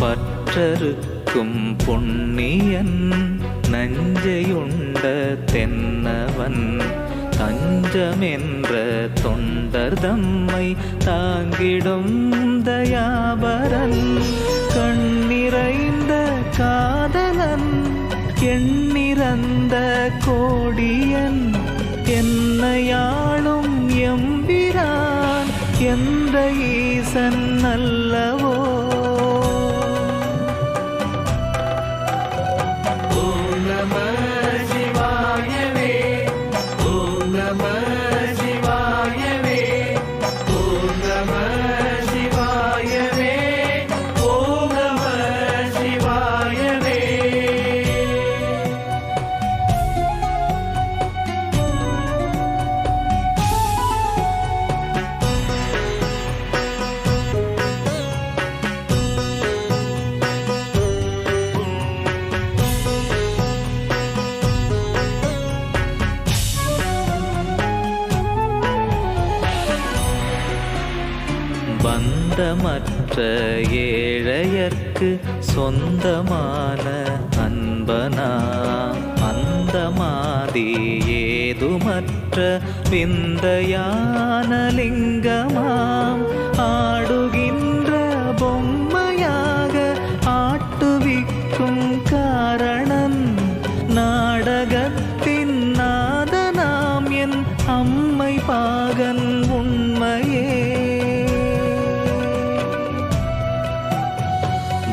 பற்றருக்கும் பொன்னியன் நஞ்சையுண்ட தென்னவன். தஞ்சமென்ற தொண்டர் தம்மை தாங்கிடும் தயாபரன். கண்ணிறைந்த காதலன் எண்ணிறந்த கோடியன். என்னையாளும் எம்பிரான் என்ற ஈசன் அல்லவோ. பந்தமற்ற ஏழையர்க்கு சொந்தமான அன்பனா? அந்தமாதி ஏதுமற்ற விந்தையான லிங்கமாம். ஆடுகின்ற பொம்மையாக ஆட்டுவிக்கும் காரணன் நாடகத்தின் நாதனாம் என் அம்மை பாகன் உண்மையே.